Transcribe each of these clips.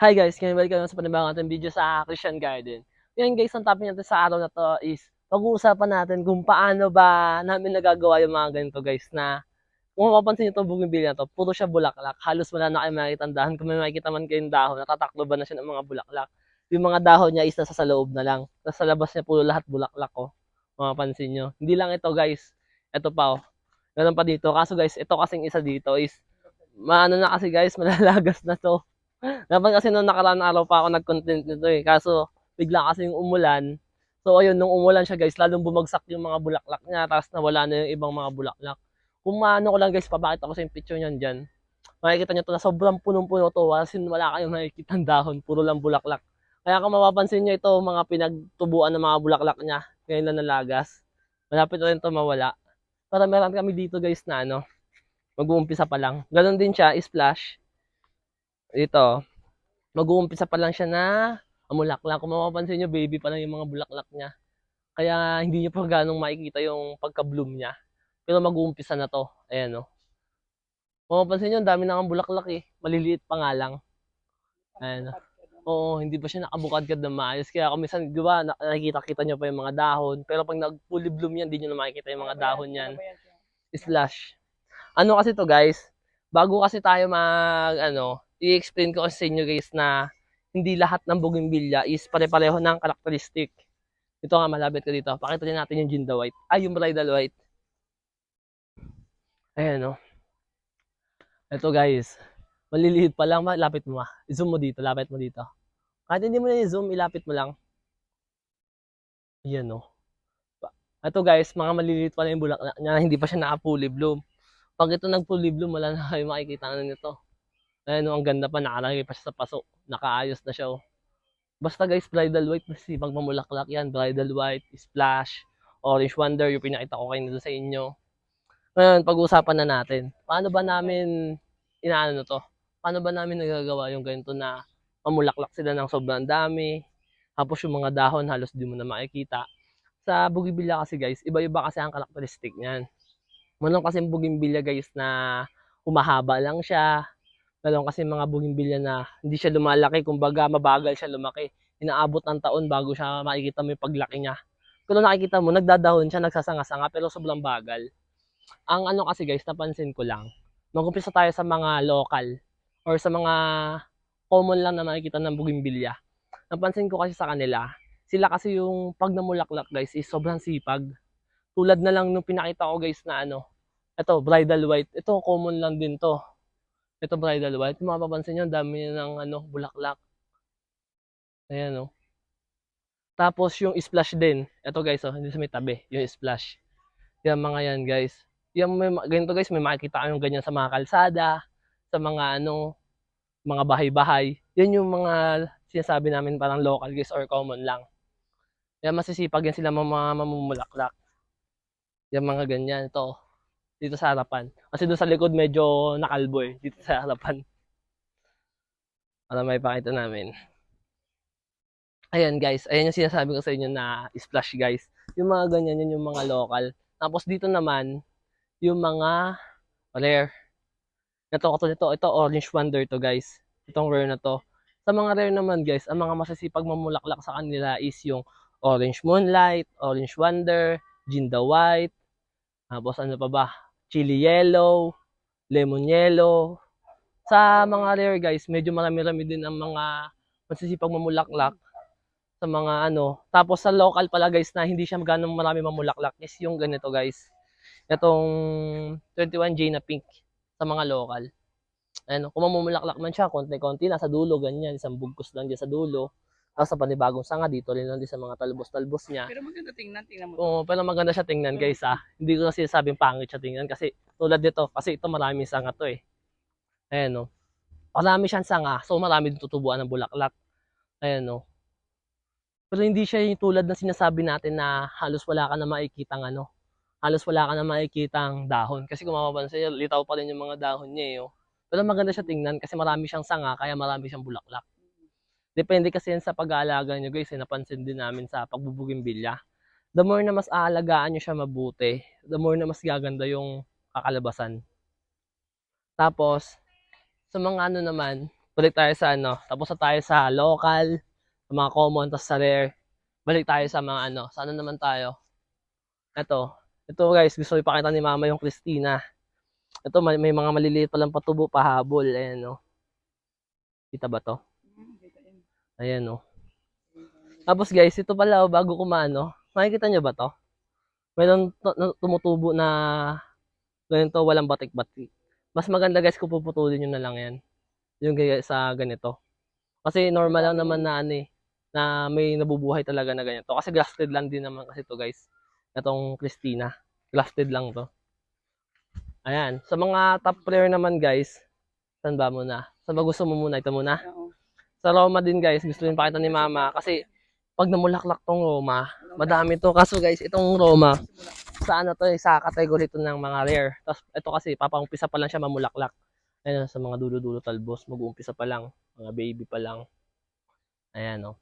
Hi guys, ngayon balik sa panibagong ating video sa Christian Garden. Ngayon guys, ang topic natin sa araw na to is pag-uusapan natin kung paano ba namin nagagawa yung mga ganito guys na kung mapapansin nyo itong bougainvillea na to, puro siya bulaklak. Halos wala na kayo makikita ang dahon. Kung may makikita man kayong dahon, natataklo ba na siya ng mga bulaklak. Yung mga dahon niya is nasa sa loob na lang. Tapos sa labas niya puro lahat bulaklak ko. Mapapansin nyo. Hindi lang ito guys. Ito pa oh. Ganun pa dito. Kaso guys, ito kasing isa dito is maano na kasi guys, malalagas na to. Dapat kasi nung nakaraan araw pa ako nag-content nito eh. Kaso, bigla kasi yung umulan. So, ayun, nung umulan siya guys, lalong bumagsak yung mga bulaklak niya. Tapos nawala na yung ibang mga bulaklak. Kung maano ko lang guys, papakita ko sa yung picture niyan dyan. Makikita nyo to na sobrang punong-puno to. Kasi wala kayong makikita dahon. Puro lang bulaklak. Kaya kung mapapansin nyo ito, mga pinagtubuan ng mga bulaklak niya. Ngayon na nalagas. Malapit na rin to mawala. Para meron kami dito guys na ano, mag-uumpisa pa lang. Ganon din siya, splash ito, mag-uumpisa pa lang siya na amulaklak. Kung mapapansin nyo, baby pa lang yung mga bulaklak niya. Kaya hindi nyo pa ganong makikita yung pagka-bloom niya. Pero mag-uumpisa na to. Ayan o. Kung mapapansin nyo, ang dami na ang bulaklak eh. Maliliit pa nga lang. Ayan o. Oo, hindi pa siya nakabukadkad na maayos. Kaya kung minsan, di ba, nakikita-kita nyo pa yung mga dahon. Pero pag nag-fully bloom yan, hindi nyo na makikita yung mga dahon yan. Slash. Ano kasi to guys? Bago kasi tayo mag, ano, i-explain ko sa inyo guys na hindi lahat ng bougainvillea is pare-pareho ng karakteristik. Ito nga malapit ko dito. Pakita din natin yung Jinda White. Ay, yung Bridal White. Ayan o. Ito guys. Maliliit pa lang. Lapit mo ma. I-zoom mo dito. Lapit mo dito. Kahit hindi mo na i-zoom, ilapit mo lang. Ayan o. Ito guys, mga maliliit pa lang yung bulaklak niya. Hindi pa siya naka-fully bloom. Pag ito nag-fully bloom, wala na kayo makikita na nito. Ayan, oh, ang ganda pa, nakalagay pa siya sa paso. Nakaayos na siya, oh. Basta guys, bridal white, kasi pag mamulaklak yan, bridal white, splash, orange wonder, yung pinakita ko kayo sa inyo. Ngayon, pag-uusapan na natin. Paano ba namin, inaano to? Paano ba namin nagagawa yung ganito na mamulaklak sila ng sobrang dami, tapos yung mga dahon halos di mo na makikita. Sa bougainvillea kasi guys, iba-iba kasi ang karakteristik niyan. Meron kasi bougainvillea guys na humahaba lang siya, Meron kasi mga bougainvillea na hindi siya lumalaki, kumbaga mabagal siya lumaki. Inaabot ng taon bago siya makikita mo yung paglaki niya. Pero nakikita mo, nagdadahon siya, nagsasanga-sanga, pero sobrang bagal. Ang ano kasi guys, napansin ko lang, mag-umpisa tayo sa mga local or sa mga common lang na makikita ng bougainvillea. Napansin ko kasi sa kanila, sila kasi yung pag namulaklak guys is sobrang sipag. Tulad na lang nung pinakita ko guys na ano, ito, bridal white. Ito, common lang din to ito bridal white. Kung mapapansin nyo, dami niya ng ano, bulaklak. Ayan, oh. Tapos yung splash din. Ito guys, oh, hindi sa may tabi. Yung splash. Yan mga yan guys. Yan may, ganito guys, may makikita kayong ganyan sa mga kalsada, sa mga ano, mga bahay-bahay. Yan yung mga sinasabi namin parang local guys or common lang. Yan masisipag yan sila mga mamumulaklak. Yan mga ganyan. Ito, dito sa harapan. Kasi doon sa likod medyo nakalbo eh, dito sa harapan. Para may pakita namin. Ayan guys, ayan yung sinasabi ko sa inyo na splash guys. Yung mga ganyan, yun yung mga local. Tapos dito naman, yung mga rare. Ito, ito, ito, ito orange wonder to guys. Itong rare na to. Sa mga rare naman guys, ang mga masasipag mamulaklak sa kanila is yung orange moonlight, orange wonder, ginda white, tapos ano pa ba? Chili yellow, lemon yellow. Sa mga rare guys, medyo marami-rami din ang mga masisipag mamulaklak sa mga ano. Tapos sa local pala guys na hindi siya ganong marami mamulaklak is yung ganito guys. Itong 21J na pink sa mga local. Ano, kung mamulaklak man siya, konti-konti nasa dulo ganyan, isang bugkos lang diyan sa dulo. Tapos sa panibagong sanga dito rin lang din sa mga talbos-talbos niya. Pero maganda tingnan, tingnan mo. Oo, pero maganda siya tingnan guys ah. Hindi ko kasi sabing pangit siya tingnan kasi tulad nito, kasi ito maraming sanga to eh. Ayan no. Marami siyang sanga, so marami din tutubuan ng bulaklak. Ayan no. Pero hindi siya yung tulad ng sinasabi natin na halos wala ka na makikitang ano. Halos wala ka na makikitang dahon. Kasi kung mapapansin, litaw pa rin yung mga dahon niya eh. Oh. Pero maganda siya tingnan kasi marami siyang sanga, kaya marami siyang bulaklak. Depende kasi yan sa pag-aalaga nyo guys. Eh, napansin din namin sa pagbubugimbilya. The more na mas aalagaan nyo siya mabuti, the more na mas gaganda yung kakalabasan. Tapos, sa mga ano naman, Balik tayo sa ano. Tapos na tayo sa local, sa mga common, tapos sa rare. Balik tayo sa mga ano. Sa ano naman tayo? Ito. Ito guys, gusto ko ipakita ni mama yung Christina. Ito, may, may mga maliliit palang patubo, pahabol. Ayan, no. Kita ba to? Ayan, no. Tapos guys, ito pala, oh, bago kumano, makikita nyo ba to? Meron tumutubo na ganito, walang batik-batik. Mas maganda guys kung puputulin nyo na lang yan. Yung sa ganito. Kasi normal lang naman na ano eh, na may nabubuhay talaga na ganito. Kasi grafted lang din naman kasi to guys. Itong Christina. Grafted lang to. Ayan. Sa mga top player naman guys, saan ba muna? Saan ba gusto mo muna? Ito muna? Oo. Sa Roma din guys, gusto rin pakita ni Mama kasi pag namulaklak tong Roma, madami to. Kaso guys, itong Roma, sa ano to eh, sa category to ng mga rare. Tapos ito kasi, papaumpisa pa lang siya mamulaklak. Ayun, sa mga dulo-dulo talbos, mag-uumpisa pa lang. Mga baby pa lang. Ayan, oh.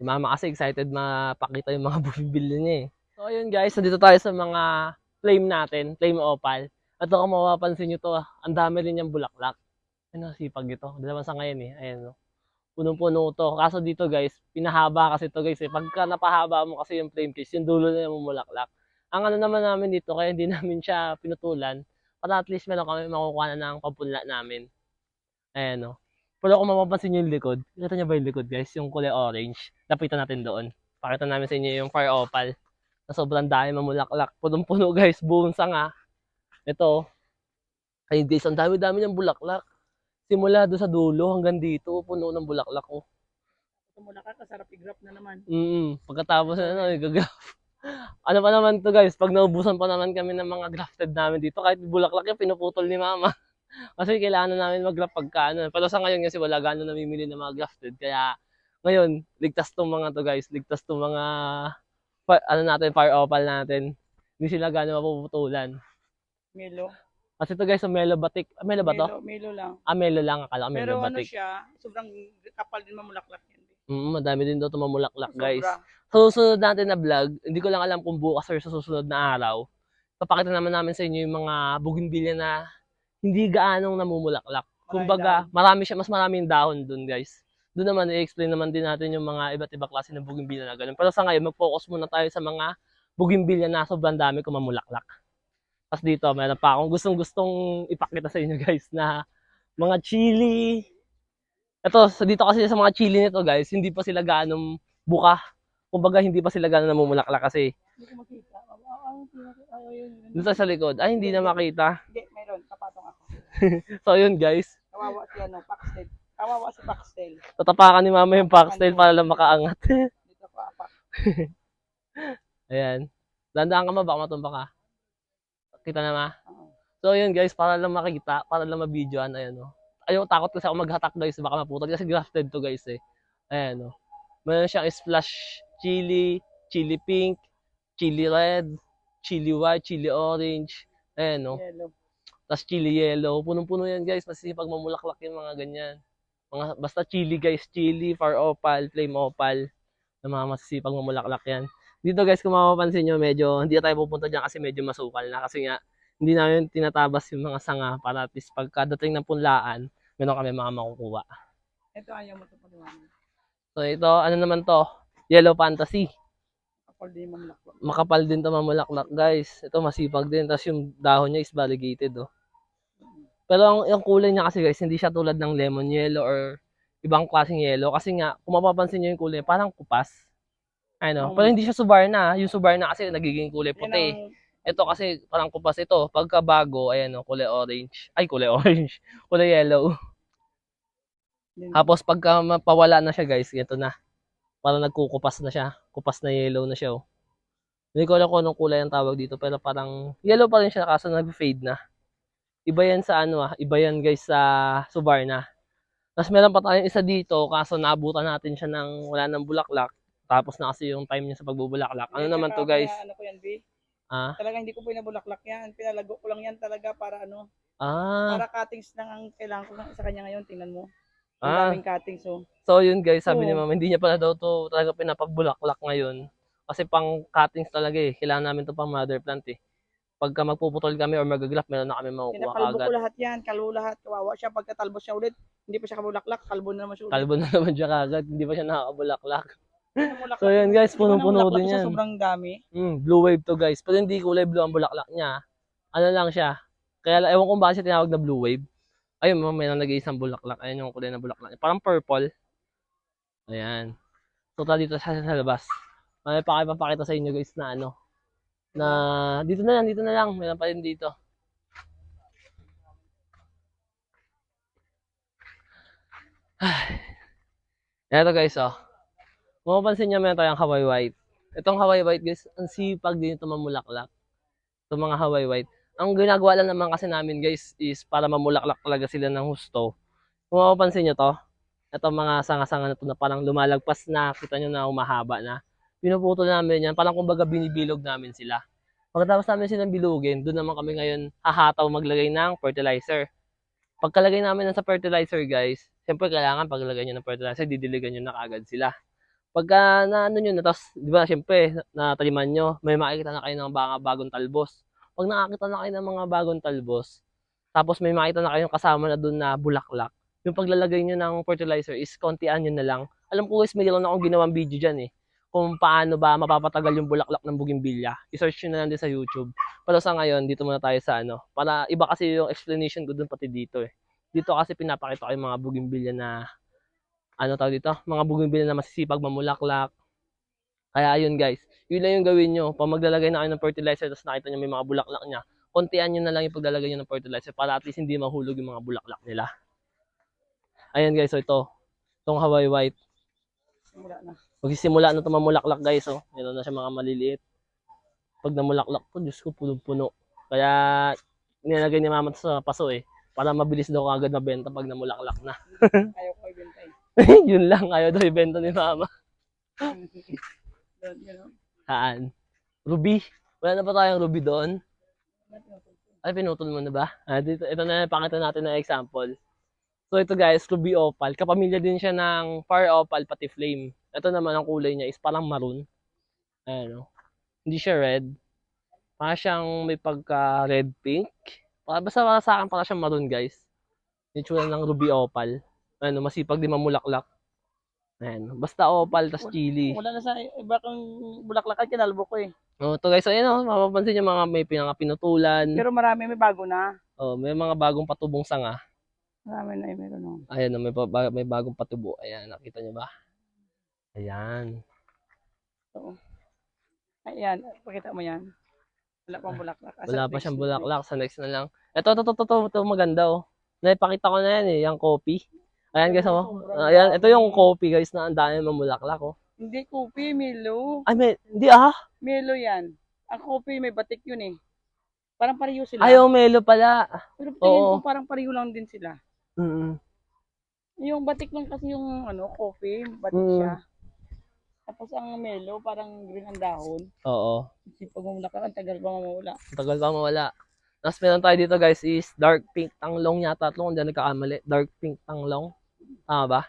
Si Mama kasi excited mapakita yung mga bumibili niya eh. So ayun guys, nandito tayo sa mga flame natin, flame opal. At kung mapapansin nyo to, ang dami rin yung bulaklak. Ano, sipag ito. Dalawa sa ngayon eh. Ayan, oh. Punong-puno to. Kaso dito guys, pinahaba kasi to guys eh. Pagka napahaba mo kasi yung flame case, yung dulo na yung mumulaklak. Ang ano naman namin dito, kaya hindi namin siya pinutulan, para at least meron kami makukuha na ng papunla namin. Ayan o. Pero kung mapapansin nyo yung likod, kita nyo ba yung likod guys? Yung kulay orange. Lapitan natin doon. Pakita namin sa inyo yung fire opal. Na sobrang dami mamulaklak. Punong-puno guys, buong sanga. Ito. Ay guys, ang dami-dami ng bulaklak. Simula doon sa dulo hanggang dito, puno ng bulaklak oh. Tumula ka, kasarap i-grab na naman. Mm, pagkatapos na ano, gagraf. ano pa naman to guys, pag naubusan pa naman kami ng mga grafted namin dito, kahit bulaklak yung pinuputol ni mama. Kasi kailangan na namin mag-graft pagka ano. Pero sa ngayon kasi wala gano'n namimili ng mga grafted. Kaya ngayon, ligtas tong mga to guys. Ligtas tong mga, ano natin, fire opal natin. Hindi sila gano'n mapuputulan. Melo. Kasi to guys, sa Melo Batik. Ah, Melo ba to? Melo, melo lang. Ah, Melo lang. Akala ko Melo Pero ano Batik. siya, sobrang kapal din mamulaklak yan. Mm, madami din daw tumamulaklak guys. Sobra. Sa susunod natin na vlog, hindi ko lang alam kung bukas or sa susunod na araw, papakita naman namin sa inyo yung mga bougainvillea na hindi gaanong namumulaklak. Kumbaga, marami siya, mas maraming dahon dun guys. Doon naman, i-explain naman din natin yung mga iba't ibang klase ng bougainvillea na ganun. Pero sa ngayon, mag-focus muna tayo sa mga bougainvillea na sobrang dami kung mamulaklak. Tapos dito, meron pa akong gustong-gustong ipakita sa inyo guys na mga chili. Ito, sa dito kasi sa mga chili nito guys, hindi pa sila gaanong buka. Kumbaga, hindi pa sila gaanong namumulaklak kasi Hindi ko makita. Yun, yun. dito sa likod, ay hindi na makita. Hindi, meron. Kapatong ako. So yun guys, Kawawa si ano, Paxtel. Kawawa si Paxtel. tatapakan ni mama yung foxtail para lang makaangat. Dito apak. Ayan. Dandaan ka ma, baka matumba ka. Kita na ma. Oo. So yun guys, para lang makita, para lang mabidyoan, ayan o. Ayaw, takot kasi ako maghatak guys, baka maputol. Kasi grafted to guys eh. Ayan o. Meron siyang splash chili, chili pink, chili red, chili white, chili orange. Ayan o. Yellow. Tapos chili yellow. Punong-puno yan guys. Masipag mamulaklak yung mga ganyan. Mga, basta chili guys. Chili, far opal, flame opal. Na mga masisipag mamulaklak yan. Dito guys, kung mapapansin nyo, medyo hindi tayo pupunta dyan kasi medyo masukal na. Kasi nga, hindi namin tinatabas yung mga sanga para at least pagkadating ng punlaan, meron kami mga makukuha. Ito ayaw mo ito paliwanag. So ito, ano naman to? Yellow Fantasy. Kapal din mamulaklak. Makapal din to mamulaklak guys. Ito masipag din. Tapos yung dahon niya is variegated oh. Pero ang, yung kulay niya kasi guys, hindi siya tulad ng lemon yellow or ibang klaseng yellow. Kasi nga, kung mapapansin niyo yung kulay, parang kupas. Ano, pero hindi siya subarna. Yung subarna kasi nagiging kulay puti. ang- Ito kasi parang kupas ito. Pagka bago, ayan o, kulay orange. Ay, kulay orange. kulay yellow. yun. Tapos pagka mapawala na siya guys, ito na. Parang nagkukupas na siya. Kupas na yellow na siya oh. Hindi ko alam kung anong kulay ang tawag dito, pero parang yellow pa rin siya kaso nag-fade na. Iba yan sa ano ah, iba yan guys sa Subarna. Tapos meron pa tayong isa dito, kaso naabutan natin siya ng wala ng bulaklak. Tapos na kasi yung time niya sa pagbubulaklak. Ano naman to guys? Ano ko yan, B? Ah, Talaga hindi ko pinabulaklak yan. Pinalago ko lang yan talaga para ano. ah, Para cuttings lang ang kailangan ko sa kanya ngayon. Tingnan mo. Ang ah. daming cuttings. Oh. So yun guys, sabi ni Oo. mama, hindi niya pala daw to talaga pinapagbulaklak ngayon. Kasi pang cuttings talaga eh. Kailangan namin to pang mother plant eh. pagka magpuputol kami or magaglap, meron na kami makukuha Kinakalbo kagad. ko lahat yan, kalbo lahat, kawawa siya. Pagkatalbos niya ulit, hindi pa siya kabulaklak, kalbo na naman siya ulit. Kalbo na naman siya kagad, hindi pa siya nakakabulaklak. So yun na. guys, punong-puno din yan. Sobrang dami. Mm, blue wave to guys. Pero hindi kulay blue ang bulaklak niya. Ano lang siya. Kaya ewan kung bakit siya tinawag na blue wave. Ayun, may may nag-iisang bulaklak. Ayan yung kulay ng bulaklak niya. Parang purple. Ayan. So, tara dito siya sa labas. May pakipapakita sa inyo guys na ano. Na dito na lang, dito na lang. Meron pa rin dito. Eto guys, oh. Mapapansin nyo, meron tayong Hawaii White. Itong Hawaii White guys, ang sipag din ito mamulaklak. Itong mga Hawaii White. Ang ginagawa lang naman kasi namin guys is para mamulaklak talaga sila ng husto. Kung mapapansin nyo to, itong mga sanga-sanga na to na parang lumalagpas na, kita nyo na umahaba na. Pinuputol namin yan, parang kumbaga binibilog namin sila. Pagkatapos namin silang bilugin, doon naman kami ngayon hahataw maglagay ng fertilizer. Pagkalagay namin ng sa fertilizer guys, siyempre kailangan paglagay nyo ng fertilizer, didiligan nyo na kagad sila. Pagka na ano nyo na, tapos, di ba, siyempre, nataliman nyo, may makikita na kayo ng mga bagong talbos. Pag nakakita na kayo ng mga bagong talbos, tapos may makita na kayong kasama na doon na bulaklak, yung paglalagay nyo ng fertilizer is kontian nyo na lang. Alam ko guys, mayroon akong ginawang video dyan eh, kung paano ba mapapatagal yung bulaklak ng bougainvillea. I-search nyo na lang din sa YouTube. Pero sa ngayon, dito muna tayo sa ano, para iba kasi yung explanation ko doon pati dito eh. Dito kasi pinapakita ko yung mga bougainvillea na ano tawag dito, mga bougainvillea na masisipag mamulaklak. Kaya ayun guys, yun lang yung gawin nyo. Pag maglalagay na kayo ng fertilizer tapos nakita nyo may mga bulaklak niya, kontian nyo na lang yung paglalagay nyo ng fertilizer para at least hindi mahulog yung mga bulaklak nila. Ayan guys, so ito, itong Hawaii White. Simula na. Magsisimula na ito mamulaklak guys, oh. Meron na siya mga maliliit. Pag namulaklak po, Diyos ko, punong-puno. Kaya, nilagay ni mama sa paso eh. Para mabilis daw agad mabenta pag namulaklak na. Ayaw ko ibenta eh. Yun lang, ayaw daw ibenta ni mama. Saan? Ruby. Wala na ba tayong Ruby doon? Ay, pinutol mo na ba? Ah, dito, ito na pakita natin na example. So ito guys, Ruby Opal. Kapamilya din siya ng Fire Opal pati Flame. Ito naman ang kulay niya is parang maroon. Ayan o. Hindi siya red. Para siyang may pagka red pink. Para basta para sa akin para siyang maroon guys. Yung ng Ruby Opal. Ano, masipag din mamulaklak. Ayan. Basta opal tas chili. Wala na sa iba kang bulaklak at kinalbo ko eh. Oh, to guys, so, ayan o, mapapansin niyo mga may pinaka pinutulan. Pero marami may bago na. Oh, may mga bagong patubong sanga. Marami na eh, meron oh. Ayan, oh, may, ba- may bagong patubo. Ayan, nakita niyo ba? Ayan. Ayan, pakita mo yan. Wala pang bulaklak. Asa Wala pa siyang bulaklak. Sa next na lang. Ito, ito, ito, ito, ito, maganda oh. Naipakita ko na yan eh, yung copy. Ayan guys, oh. Ayan, ito yung copy guys na ang dami mamulaklak oh. Hindi kopi, Milo. Ay, may, hindi ah. Milo yan. Ang kopi may batik yun eh. Parang pareho sila. Ayaw, melo pala. Pero tingin Oo. ko parang pareho lang din sila. Mm Yung batik lang kasi yung ano, coffee, batik Mm. siya. Tapos ang melo, parang green ang dahon. Oo. Kasi pag mamulak ang tagal pa. Ang Tagal pa mawala. Tapos meron tayo dito guys is dark pink tanglong yata. Tatlong hindi ako nagkakamali. Dark pink tanglong. Tama ba?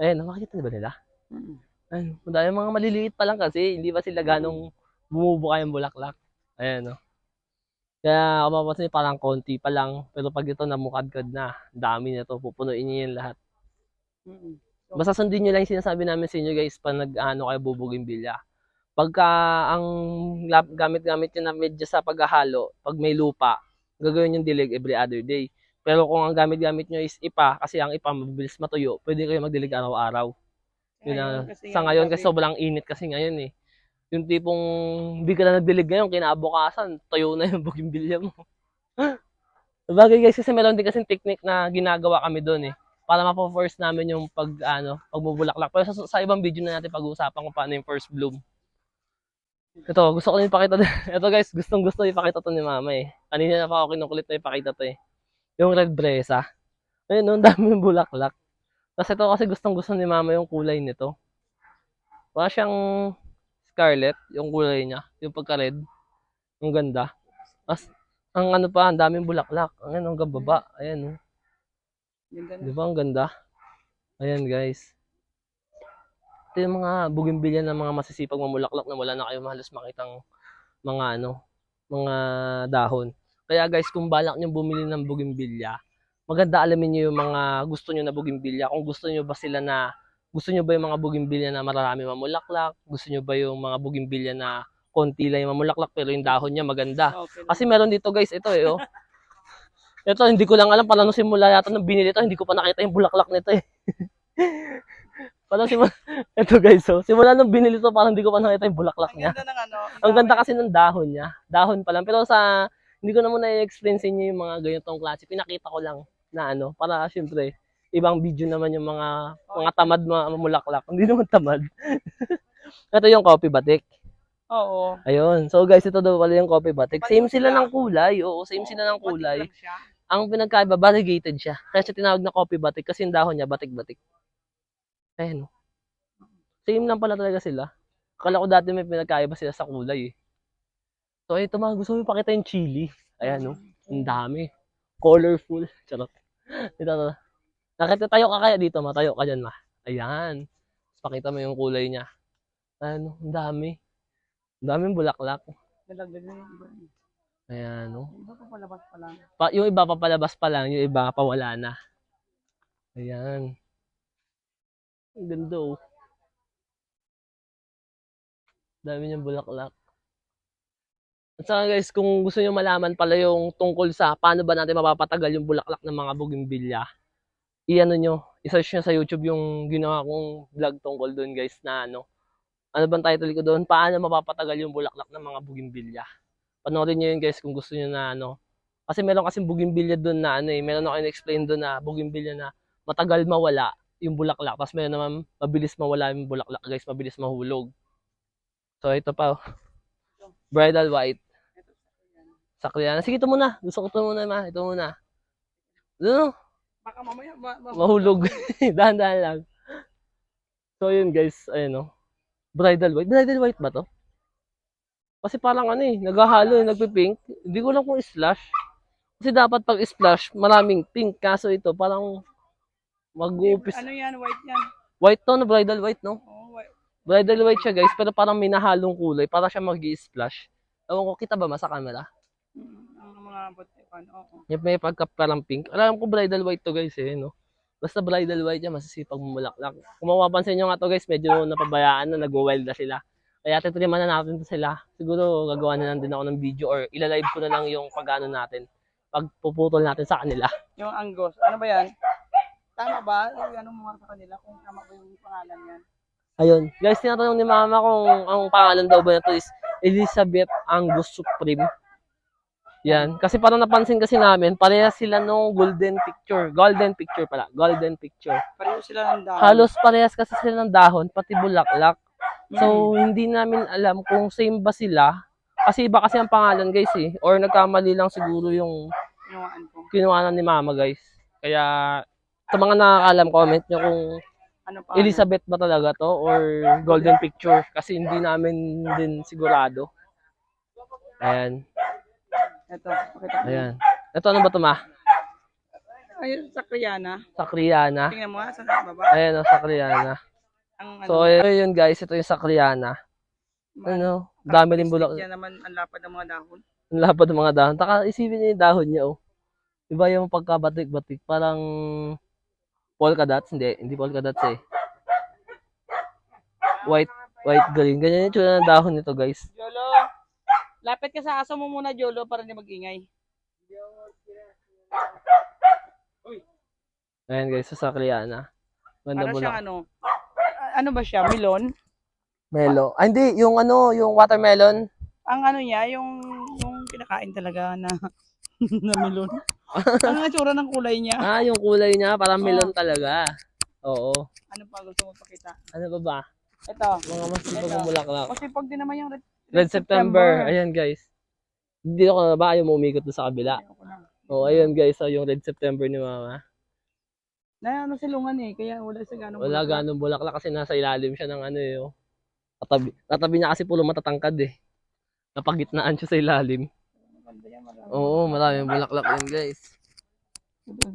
Ayan, makikita na ba nila? Mm. Ayun, dahil mga maliliit pa lang kasi, hindi pa sila ganong bumubuka yung bulaklak. Ayan, no. Kaya, kung mapapansin, parang konti pa lang. Pero pag ito namukadkad na, dami na to, pupunuin niyo yan lahat. Mm. Basta sundin niyo lang yung sinasabi namin sa inyo guys, pag nag-ano kayo bubugin bilya. Pagka ang gamit-gamit nyo na medyo sa paghahalo, pag may lupa, gagawin yung dilig every other day. Pero kung ang gamit-gamit nyo is ipa, kasi ang ipa mabilis matuyo, pwede kayo magdilig araw-araw. Yun ang, sa ngayon kasi sobrang init kasi ngayon eh. Yung tipong hindi ka na nagdilig ngayon, kinabukasan, tuyo na yung bugimbilya mo. Bagay guys, kasi meron din kasing technique na ginagawa kami doon eh. Para mapo-force namin yung pag, ano, pagbubulaklak. Pero sa, sa ibang video na natin pag-uusapan kung paano yung first bloom. Ito, gusto ko rin ipakita. Ito guys, gustong gusto ipakita to ni mama eh. Kanina na pa ako kinukulit na ipakita to eh. Yung red bresa. Ayun, ang dami yung bulaklak. Tapos ito kasi gustong gusto ni mama yung kulay nito. Wala siyang scarlet, yung kulay niya, yung pagka-red. Ang ganda. Tapos, ang ano pa, ang daming bulaklak. Ang ano, hanggang baba. Ayan, oh. Di ba ang ganda? Ayan, guys. Ito yung mga bougainvillea ng mga masisipag mamulaklak na wala na kayo halos makitang mga ano, mga dahon. Kaya guys, kung balak nyo bumili ng bougainvillea, maganda alamin nyo yung mga gusto nyo na bougainvillea. Kung gusto nyo ba sila na, gusto nyo ba yung mga bougainvillea na marami mamulaklak? Gusto nyo ba yung mga bougainvillea na konti lang yung mamulaklak pero yung dahon niya maganda? Okay. Kasi meron dito guys, ito eh, oh. Ito, hindi ko lang alam, parang nung simula yata nung binili ito, hindi ko pa nakita yung bulaklak nito eh. parang simula, ito guys, oh. Simula nung binili ito, parang hindi ko pa nakita yung bulaklak Ang niya. ganda ng ano. Ang ganda kasi ng dahon niya. Dahon pa lang. Pero sa, hindi ko na muna i-explain sa inyo yung mga ganitong klase. Pinakita ko lang na ano, para syempre, ibang video naman yung mga mga tamad mga mamulaklak. Hindi naman tamad. ito yung coffee batik. Oo. Ayun. So guys, ito daw pala yung coffee batik. Same sila ng kulay. Oo, same sila ng kulay. Ang pinagkaiba, variegated siya. Kaya siya tinawag na coffee batik kasi yung dahon niya batik-batik. Ayun. oh. Same lang pala talaga sila. Akala ko dati may pinagkaiba sila sa kulay eh. So ito mga gusto mo pakita yung chili. Ayan no. Ang dami. Colorful. Charot. Dito, dito. Nakita tayo ka kaya dito, matayo ka dyan ma. Ayan. Pakita mo yung kulay niya. Ayan, no. ang dami. Ang daming bulaklak. Nalaglag na yung iba. Ayan, no. Iba pa palabas pa lang. Pa, yung iba papalabas pa lang, yung iba pawala na. Ayan. Ang ganda oh. Dami niyang bulaklak. At saka guys, kung gusto niyo malaman pala yung tungkol sa paano ba natin mapapatagal yung bulaklak ng mga bougainvillea, i-ano nyo, i-search nyo sa YouTube yung ginawa kong vlog tungkol doon guys na ano, ano bang title ko doon, paano mapapatagal yung bulaklak ng mga bougainvillea. Panoorin nyo yun guys kung gusto nyo na ano, kasi meron kasing bougainvillea doon na ano eh, meron ako in-explain doon na bougainvillea na matagal mawala yung bulaklak. Tapos meron naman mabilis mawala yung bulaklak guys, mabilis mahulog. So ito pa, oh. Bridal white. Sa Kriana. Sige, ito muna. Gusto ko ito muna, ma. Ito muna. Ano? Baka mamaya ma- ma- Mahulog. Dahan-dahan lang. So yun guys, ayun oh. Bridal white. Bridal white ba to? Kasi parang ano eh, naghahalo, eh, nagpi-pink. Hindi ko lang kung splash. Kasi dapat pag splash, maraming pink. Kaso ito, parang mag-uupis. Ano yan? White yan. White to, no? Bridal white, no? Oo, white. Bridal white siya guys, pero parang may nahalong kulay. Para siya mag-splash. Ewan ko, kita ba ma sa camera? Mm, Ang mga butikan. Oo. Yung may pagka parang pink. Alam ko bridal white to guys eh, no? Basta bridal white yan, masisipag mumulaklak. Kung mapapansin nyo nga to guys, medyo napabayaan na, nag-wild na sila. Kaya titriman na natin to sila. Siguro gagawa na lang din ako ng video or ilalive ko na lang yung pag-ano natin. Pagpuputol natin sa kanila. Yung anggos. Ano ba yan? Tama ba? Yung ano mga sa kanila kung tama ba yung pangalan yan? Ayun. Guys, tinatanong ni mama kung ang pangalan daw ba nito is Elizabeth Angus Supreme. Yan. Kasi parang napansin kasi namin, parehas sila nung golden picture. Golden picture pala. Golden picture. Pareho sila ng dahon. Halos parehas kasi sila ng dahon, pati bulaklak. So, hindi namin alam kung same ba sila. Kasi iba kasi ang pangalan guys eh. Or nagkamali lang siguro yung Inuwaan ko. kinuha ni mama guys. Kaya, sa mga nakakalam, comment nyo kung Ano pa? Elizabeth ba talaga to or golden picture. Kasi hindi namin din sigurado. Ayan. Ito. Pakita ko. Ayan. Ito ano ba to ma? Ayun, sa Kriana. Sa Kriana. Tingnan mo nga sa baba. Ayan o, sa Kriana. Ang ano. So, ayun guys. Ito yung sa Kriana. Ano? Dami rin bulak. Yan naman ang lapad ng mga dahon. Ang lapad ng mga dahon. Taka, isipin niyo yung dahon niya, oh. Iba yung pagkabatik-batik. Parang polka dots. Hindi, hindi polka dots eh. White, white green. Ganyan yung tsura ng dahon nito, guys. Jolo! Lapit ka sa aso mo muna, Jolo, para hindi magingay. Ayan, guys, sa Sakriana. Ganda bulak. siyang ano, ano ba siya, melon? Melo. Ah, hindi. Yung ano, yung watermelon. Ang ano niya, yung, yung kinakain talaga na, na melon. ano ang tsura ng kulay niya? Ah, yung kulay niya, parang melon talaga. Oo. Ano pa gusto mo pakita? Ano ba ba? Ito. Mga mas Ito. bumulaklak. Kasi pag din naman yung red, Red September. Ayan, guys. Hindi ako na ba? Ayaw mo umikot sa kabila. Lang. Oh, ayun guys, so yung Red September ni Mama. Na ano silungan eh, kaya wala sa ganong Wala bulaklak. ganong bulaklak kasi nasa ilalim siya ng ano eh. Oh. Katabi, katabi niya kasi pulo matatangkad eh. Napagitnaan siya sa ilalim. Maganda yan, marami. Oo, maraming bulaklak yun guys.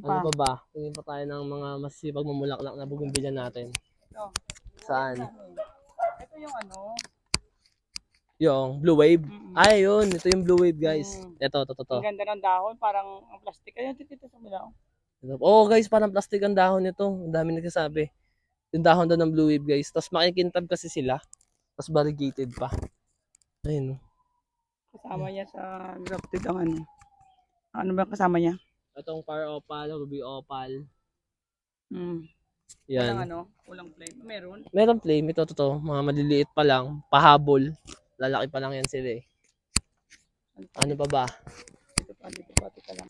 Ano pa ba? Tingin pa tayo ng mga masisipag mamulaklak na bugimbilya natin. Ito. Saan? Ito yung ano, Yung blue wave. Mm-mm. Ay, yun. Ito yung blue wave, guys. Mm. Ito, ito, ito, ito. Ang ganda ng dahon, parang ang plastic. Ayun, dito sa mila. Oo, oh, guys, parang plastic ang dahon nito. Ang dami nagsasabi. Yung dahon daw ng blue wave, guys. Tapos makikintab kasi sila. Tapos variegated pa. Ayun. Kasama niya sa grafted ang ano. Ano ba kasama niya? Itong par opal, ruby opal. Mm. Walang Yan. ano, walang flame. Meron. Meron flame. Ito, ito, ito. Mga maliliit pa lang. Pahabol. Lalaki pa lang yan sila eh. Ano pa ba? Dito pa, dito pa, dito lang.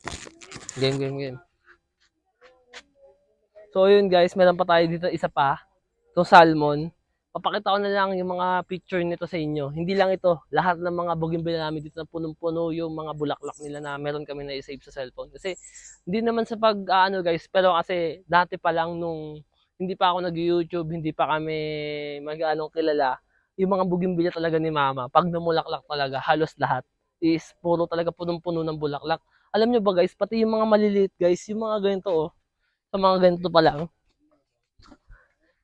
Game, game, game. So, yun guys, meron pa tayo dito isa pa. Itong salmon. Papakita ko na lang yung mga picture nito sa inyo. Hindi lang ito. Lahat ng mga bougainvillea namin dito na punong-puno yung mga bulaklak nila na meron kami na i-save sa cellphone. Kasi, hindi naman sa pag, ah, ano guys, pero kasi dati pa lang nung hindi pa ako nag-YouTube, hindi pa kami mag-anong kilala, yung mga bougainvillea talaga ni mama, pag namulaklak talaga, halos lahat is puro talaga punong-puno ng bulaklak. Alam nyo ba guys, pati yung mga maliliit guys, yung mga ganito oh, sa mga ganito pa lang.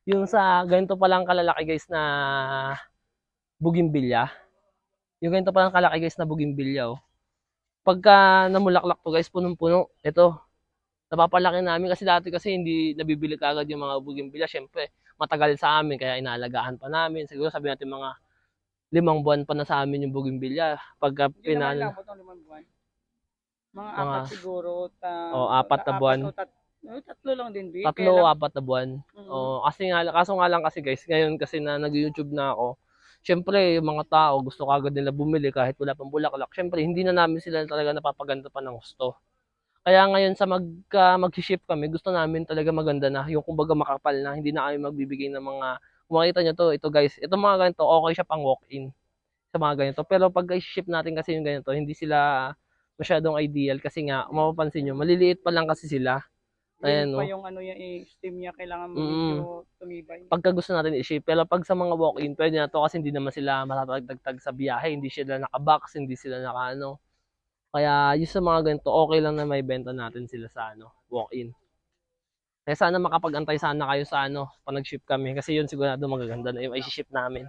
Yung sa ganito pa lang kalalaki guys na bougainvillea. Yung ganito pa lang kalaki guys na bougainvillea oh. Pagka namulaklak to guys, punong-puno. Ito, napapalaki namin kasi dati kasi hindi nabibili kagad yung mga bougainvillea. Siyempre, matagal sa amin kaya inaalagaan pa namin. Siguro sabi natin mga limang buwan pa na sa amin yung bougainvillea. Pagka Hindi naman limang buwan. Mga, Mga- apat siguro. Ta, Oh, apat na buwan. o tat, eh, tatlo lang din, Vic. Tatlo o apat na buwan. Mm. Oo, kasi nga, kaso nga lang kasi guys, ngayon kasi na nag-YouTube na ako, syempre yung mga tao gusto kagad nila bumili kahit wala pang bulaklak. Syempre hindi na namin sila talaga napapaganda pa ng gusto. Kaya ngayon sa magka mag-ship kami, gusto namin talaga maganda na, yung kumbaga makapal na, hindi na kami magbibigay ng mga, kung makita nyo to, ito guys, ito mga ganito, okay siya pang walk-in sa mga ganito. Pero pag i-ship natin kasi yung ganito, hindi sila masyadong ideal kasi nga, mapapansin nyo, maliliit pa lang kasi sila. Ayan, Ayan, pa no? yung ano niya, eh, steam niya, kailangan mo Mm. medyo tumibay. pagka gusto natin i-ship. Pero pag sa mga walk-in, pwede na to kasi hindi naman sila matatagtag sa biyahe. Hindi sila naka-box, hindi sila naka ano. Kaya yung sa mga ganito, okay lang na may benta natin sila sa ano, walk-in. Kaya sana makapag-antay sana kayo sa ano, pag nag-ship kami. Kasi yun sigurado magaganda na yung i-ship namin.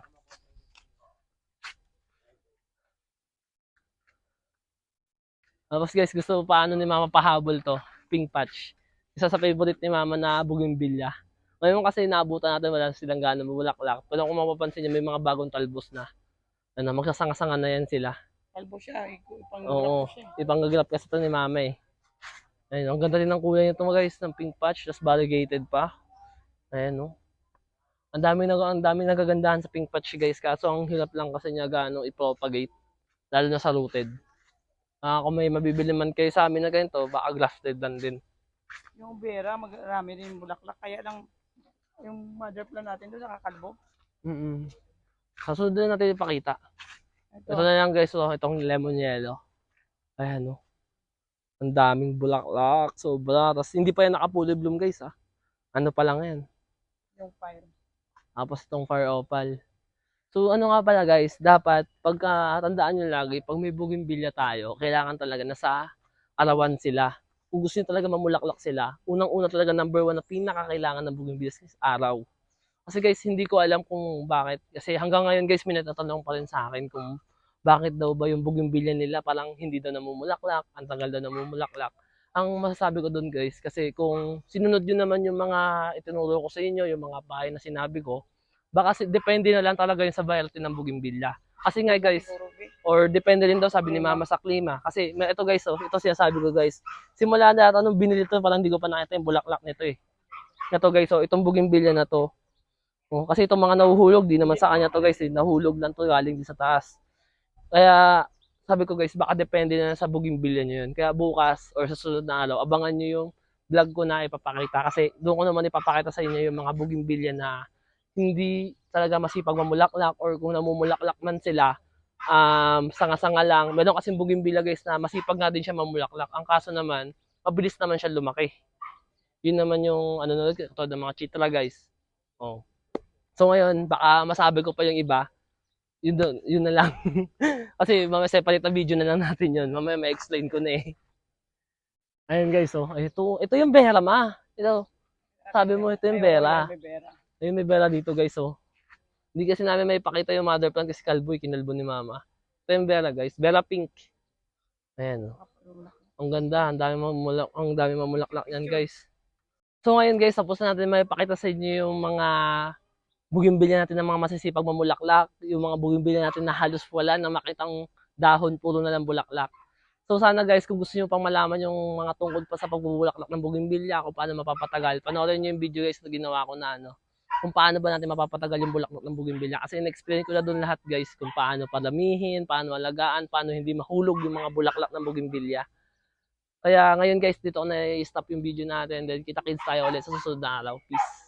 Tapos guys, gusto paano ni Mama pahabol to, pink patch. Isa sa favorite ni Mama na bougainvillea. Ngayon kasi naabutan natin wala silang gano'ng bulaklak. Pero kung mapapansin niyo may mga bagong talbos na. Ano, magsasanga-sanga na yan sila. Kalbo siya, ikaw ipang Oo. siya. Ibang gagrap kasi ito ni Mama eh. Ayun, ang ganda rin ng kulay nito guys, ng pink patch, tapos variegated pa. Ayan no. Ang dami nag ang dami nagagandahan sa pink patch guys, kaso ang hirap lang kasi niya gaano i-propagate lalo na sa rooted. Ah, kung may mabibili man kayo sa amin na ganito, baka grafted lang din. Yung Vera, magrami rin yung bulaklak. Kaya lang, yung mother plant natin doon nakakalbo. Mm. Sa sunod na natin ipakita. Ito, Ito na lang guys, oh, itong lemon yellow. Ayan oh. Ang daming bulaklak, sobra. Tapos hindi pa yan nakapulay bloom guys ah. Ano pa lang yan. yung fire. Tapos itong fire opal. So ano nga pala guys, dapat pagka tandaan nyo lagi, pag may bougainvillea tayo, kailangan talaga nasa arawan sila. Kung gusto nyo talaga mamulaklak sila, unang-una talaga number one na pinakakailangan ng bougainvillea is araw. Kasi guys, hindi ko alam kung bakit. Kasi hanggang ngayon guys, may pa rin sa akin kung bakit daw ba yung bougainvillea nila parang hindi daw namumulaklak, ang tagal daw namumulaklak. Ang masasabi ko doon guys, kasi kung sinunod yun naman yung mga itinuro ko sa inyo, yung mga pahay na sinabi ko, baka depende na lang talaga yun sa variety ng bougainvillea. Kasi nga guys, or depende rin daw sabi ni mama sa klima. Kasi may- ito guys, oh, ito sinasabi ko guys. Simula na nung binili ito, parang hindi ko pa nakita yung bulaklak nito eh. Ito guys, oh, itong bougainvillea na to. Oh, kasi itong mga nahuhulog, di naman sa kanya to guys, eh. nahulog lang to galing di sa taas. Kaya sabi ko guys, baka depende na sa bougainvillea nyo yun. Kaya bukas or sa sunod na araw, abangan nyo yung vlog ko na ipapakita. Kasi doon ko naman ipapakita sa inyo yung mga bougainvillea na hindi talaga masipag mamulaklak or kung namumulaklak man sila, um, sanga-sanga lang. Meron kasing bougainvillea guys na masipag nga din siya mamulaklak. Ang kaso naman, mabilis naman siya lumaki. Yun naman yung ano na ito ng mga chitra guys. Oh. So ngayon, baka masabi ko pa yung iba. Yun, doon- yun na lang. Kasi mamaya separate na video na lang natin yun. Mamaya may explain ko na eh. Ayun guys, oh. Ito, ito yung Bera ma. Ito. Sabi mo, ito yung Vera. Ayun may Bera dito guys, oh. Hindi kasi namin may pakita yung mother plant kasi kalbo, kinalbo ni mama. Ito yung Bella guys, Bella pink. Ayan oh. Ang ganda, ang dami mamulak, ang dami mamulaklak yan guys. So ngayon guys, tapos na natin may pakita sa inyo yung mga bugimbilya natin ng mga masisipag mamulaklak, yung mga bugimbilya natin na halos wala na makitang dahon, puro na lang bulaklak. So sana guys, kung gusto niyo pang malaman yung mga tungkol pa sa pagbubulaklak ng bugimbilya, kung paano mapapatagal, panoorin niyo yung video guys na ginawa ko na ano, kung paano ba natin mapapatagal yung bulaklak ng bugimbilya. Kasi in-explain ko na doon lahat guys, kung paano padamihin, paano alagaan, paano hindi mahulog yung mga bulaklak ng bugimbilya. Kaya ngayon guys, dito ko na i-stop yung video natin. Then kita-kits tayo ulit sa susunod na araw. Peace!